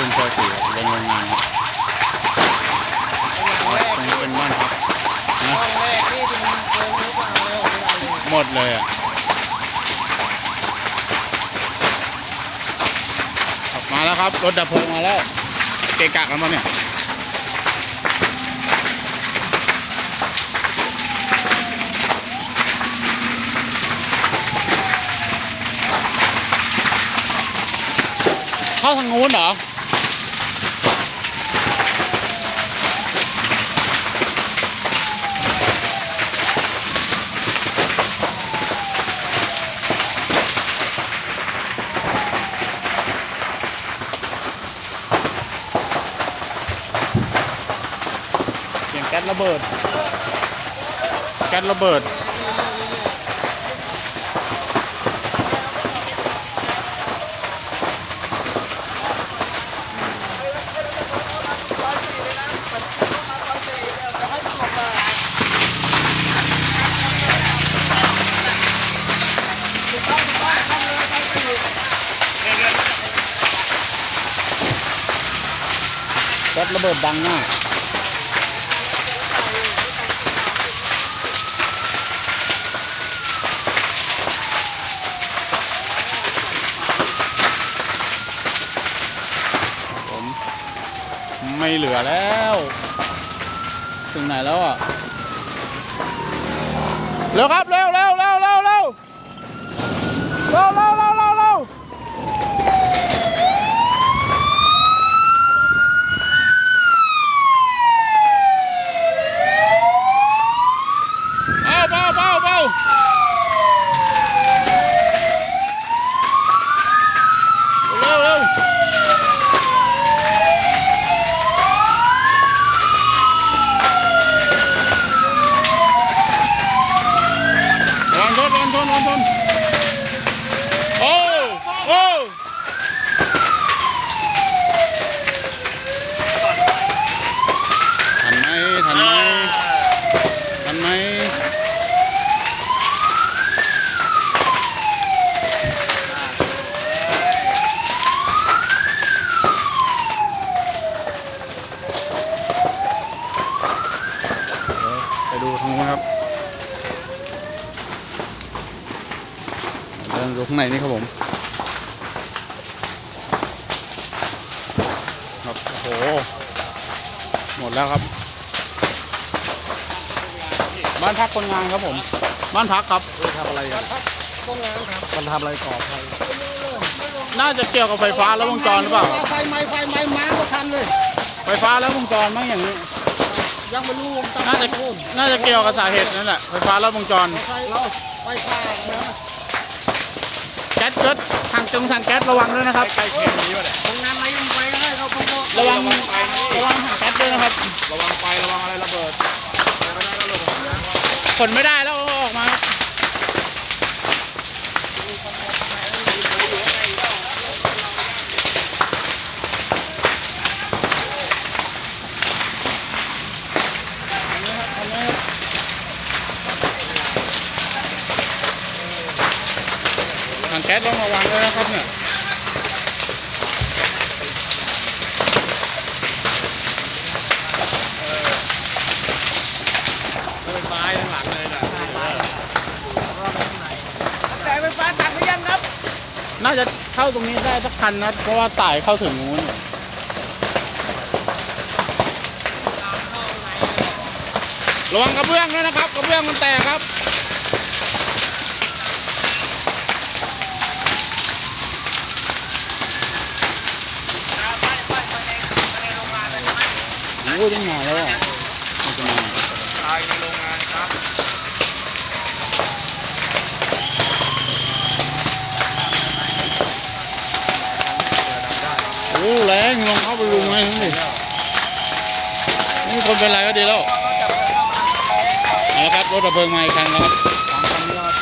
ภูมิซอยสี่ครับโรงงานครับเป็นอย่างแรกตรงนี้เป็นบ้านพักห้องแรกที่ถึงเดินรือเปล่าเลยของเราเลยหมดเลยอะครับมาแล้วครับ รถดับเพลิงมาแล้ว เกะกะกันมาเนี่ยเข้าทางนู้นเหรอ เสียงแก๊สระเบิด แก๊ สระเบิด แก๊สระเบิดดังมาก ไม่เหลือแล้ว ถึงไหนแล้วอะ เร็วครับ London. หหมดแล้วครับ บ้านพักคนงานครับผม บ้านพักครับทำอะไรกันห้องน้ำครับมันทำอะไรก่อไฟน่าจะเกี่ยวกับไฟฟ้าแล้ววงจรหรือเปล่า ไฟไหม้ไฟไหม้ม้าก็ทันเลย ไฟฟ้าแล้ววงจรมั้งอย่างนี้ ยังไม่รู้วงจรน่าจะพูดน่าจะเกี่ยวกับสาเหตุนั่นแหละ ไฟฟ้าแล้ววงจร ไฟเราไฟฟ้านะแก๊สเกิดทางจงทางแก๊สระวังด้วยนะครับใกล้เคียงนี้ป่ะเนี่ยห้องน้ำไหนยังไฟให้เขาพอ ระวังระวังทางแก๊สด้วยนะครับ ระวังไฟระวังอะไรระเบิดไม่ได้ก็ระเบิดนะขนไม่ได้แล้วเอาออกมาครับทางแก๊สต้องระวังด้วยนะครับเนี่ย ไฟฟ้าทั้งหลังเลยนะ แต่ไฟฟ้าตัดไปยังครับ น่าจะเข้าตรงนี้ได้สักคันนะเพราะว่าต่ายเข้าถึงนู้นระวังกระเบื้องด้วยนะครับ กระเบื้องมันแตกครับโอ้ยยังมาแล้วอะมันจะมา ตายในโรงงานครับ โอ้แรงลองเข้าไปลุงไหมทั้งดินี่คน เป็นไรก็ดีแล้วเอาละครับรถดับเพลิงมาอีกครั้งแล้วครับสามคันนี้ครับ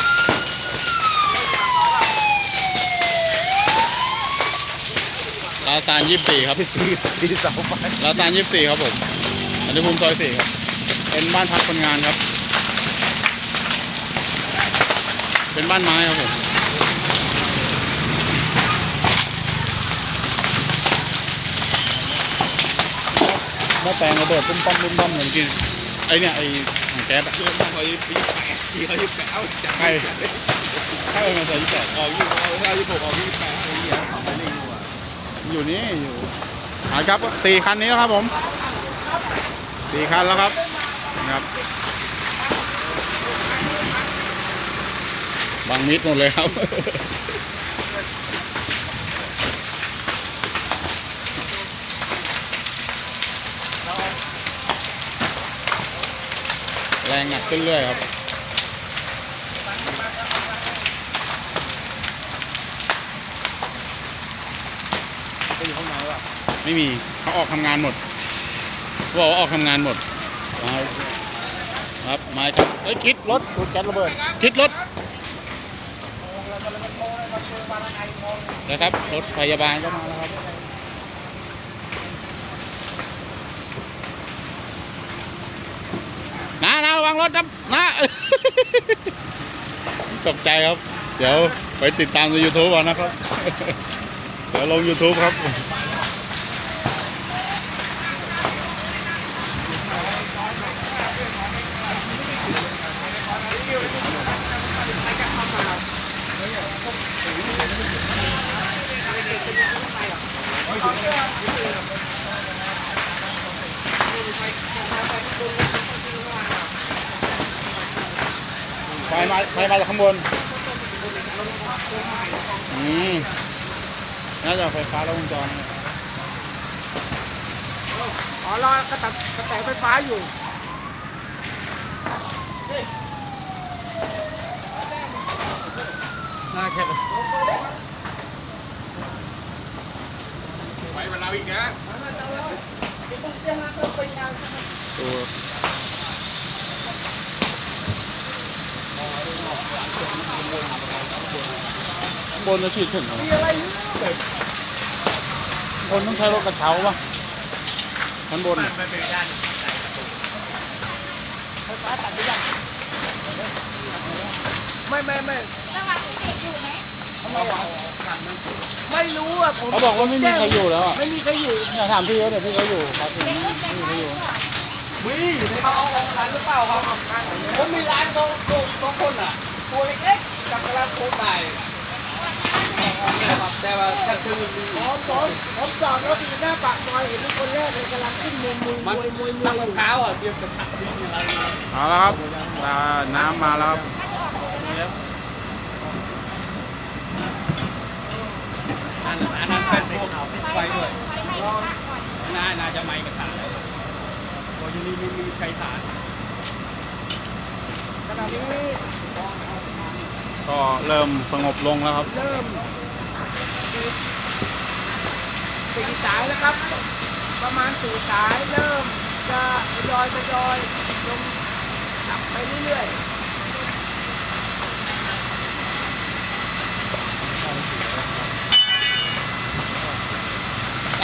ลาวตานยี่สิบสี่ครับตีเสาไฟลาวตานยี่สิบสี่ครับผมอันนี้ภูมิซอยสี่ครับ เป็นบ้านพักคนงานครับ เป็นบ้านไม้ครับผม ม้อแปลงระเบิดปุ้มป้อมปุ้มป้อมเหมือนกินไอเนี่ยไอถังแก๊สอะเรื่องของเขายี่ปีแปดปีเขายี่แปดเอาจังใช่ ใช่มันใส่ยี่แปดออกยี่เอาเอายี่หกออกยี่สิบแปดไอ้เหี้ยทำไปเรื่อยๆว่ะอยู่นี่อยู่อ่าครับสี่คันนี้แล้วครับผมสี่คันแล้วครับนะครับ บางมิดหมดเลยครับ รงหนักขึ้นเรื่อยครับไปอยู่ข้างในว่ะไม่มีเขาออกทำงานหมดบอกว่าออกทำงานหมดมาครับมาครับเอ้ยคิดรถรถแก๊สระเบิดคิดรถนะครับรถพยาบาลก็มาแล้วครับ นะนะระวังรถนะนะตกใจครับ เดี๋ยวไปติดตามใน YouTube เอนนะครับ เดี๋ยวลง YouTube ครับ ไฟมาไฟมาจากข้างบน อืมน่าจะไฟฟ้าแล้ววงจรนะอ๋อรอกระตับกระแสไฟฟ้าอยู่น่าแค่ไปมาเราอีกนะตัว ข้างบนจะฉีดถึงเหรอมีอะไรเนี่ยข้างบนต้องใช้รถกระเช้าป่ะข้างบนไม่เป็นด้านไฟฟ้าตัดไปยังไม่ไม่ไม่จังหวัดภูเก็ตอยู่ไหมไม่รู้อะผมเขาบอกว่าไม่มีใครอยู่แล้วอะไม่มีใครอยู่เนี่ยถามพี่เขาเดี๋ยวพี่เขาอยู่ครับไม่เป็นมีรูปเป็นใครไม้อยู่ก่อนวิ่งอยู่ในเขาเอาของขายหรือเปล่าครับผมมีร้านเขาโกงสองคนอะตัวเล็กๆกับร้านโค้งใหม่ แต่ว่าถ้าคือผมผมผมจอดรถอยู่หน้าปากซอยเห็นคนแรกเลยกำลังขึ้นมวยมวยมวยมวยมวยเท้าอะเตรียมจะขับวิ่งอะไรเอาล้วครับน้ำมาแล้วครับอันนั้นเป็นพวกไฟด้วยไฟไหม้กระทะก่อนน่าน่าจะไม้กระถางโอ้ยนี่ไม่มีใช้ฐานขณะนี้ก็เริ่มสงบลงแล้วครับเริ่ม สี่สายแล้วครับ ประมาณสี่สายเริ่มจะทยอยทยอยลงกลับไปเรื่อย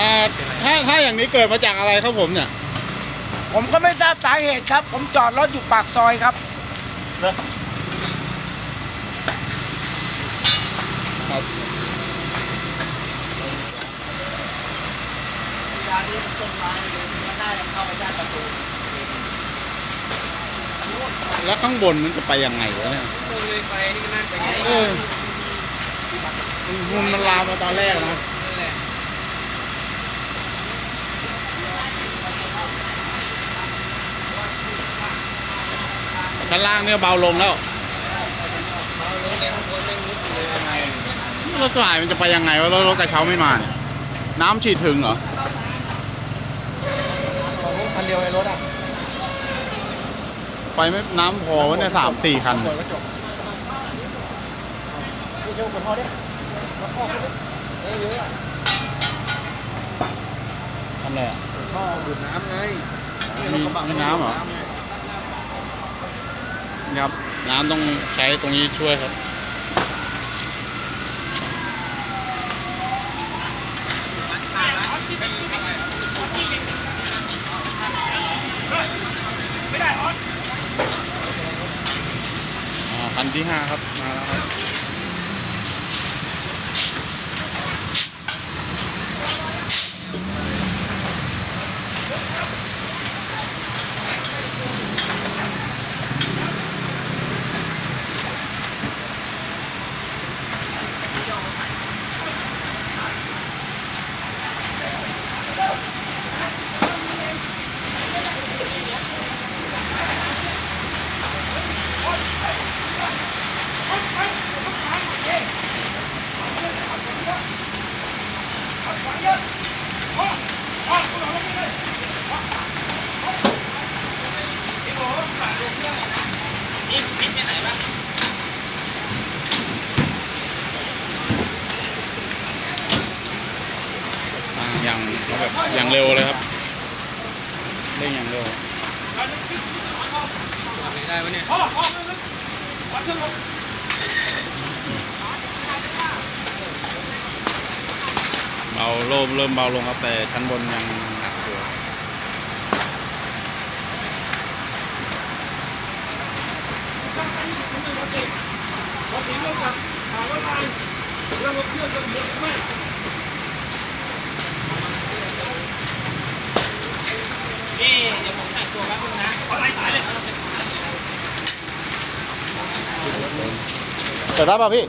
อ่าถ้าถ้าอย่างนี้เกิดมาจากอะไรครับผมเนี่ยๆผมก็ไม่ทราบสาเหตุครับ ผมจอดรถอยู่ปากซอยครับครับานี้ต้นไม้มันน่าจะเข้าไปด้านประตูแล้วข้างบนมันจะไปยังไงวะเนี่ยตรงเลยไปนี่ก็น่าจะไงเออมันมันลามมาตอนแรกนะนั่นแหละชั้นล่างเนี่ยเบาลงแล้วเอาลงแกข้างบนไม่มุดเลยยังไงรถสายมันจะไปยังไงวะรถรถกระเช้าไม่มาเนี่ยน้ำฉีดถึงเหรอ คันเดียวในรถอะไฟไม่น้ำพอวะเนี่ยสามสี่คันเปิดกระจกผู้เชี่ยวชาญพอเนี่ยมาครอบเลยเยอะอะทำอะไรอะท่อดูดน้ำไงมีมีน้ำเหรอนี่ครับน้ำต้องใช้ตรงนี้ช่วยครับ อันที่ห้าครับ มาแล้วครับ เแบบอย่างเร็วเลยครับเร่งอย่างเร็ว ได้ปะเนี่ย เบาเริ่มเริ่มเบาลงครับ แต่ชั้นบนยังหนักอยู่นี่เดี๋ยวผมแต่งตัวแป๊บนึงนะขอไล่สายเลยเปิดรับป่ะพี่